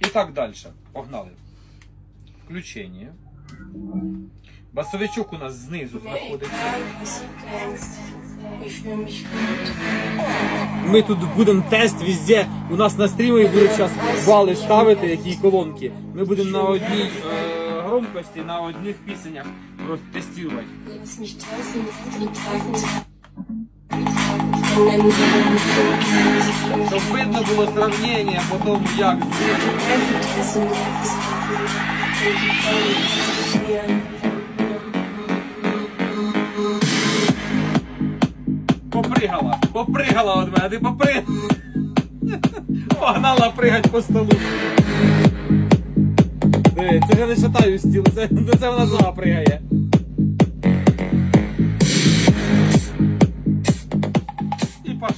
І так далі. Погнали. Включення. Басовичок у нас знизу знаходиться. Ми тут будемо тест везде. У нас на стрімі будуть зараз бали ставити, які колонки. Ми будемо на одній е, громкості, на одних пісенях тестувати. Щоб видно було сравнення по тому, як. Попригала, попригала від мене, ти попри... Погнала пригать по столу. Диви, це я не шатаю стіл, це, це вона сама пригає.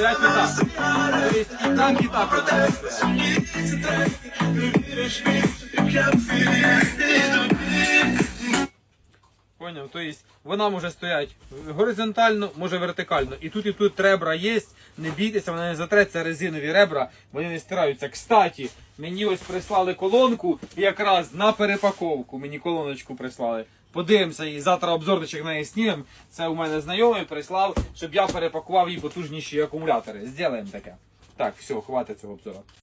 буде стояти так. Тобто і так, і так. Поняв? Тобто вона може стояти горизонтально, може вертикально. І тут, і тут ребра є. Не бійтеся, вона не затреться резинові ребра, вони не стираються. Кстати, мені ось прислали колонку якраз на перепаковку. Мені колоночку прислали. Подивимося і завтра обзорничок на неї знімемо. Це у мене знайомий прислав, щоб я перепакував її потужніші акумулятори. Зробимо таке. Так, все, хватить цього обзору.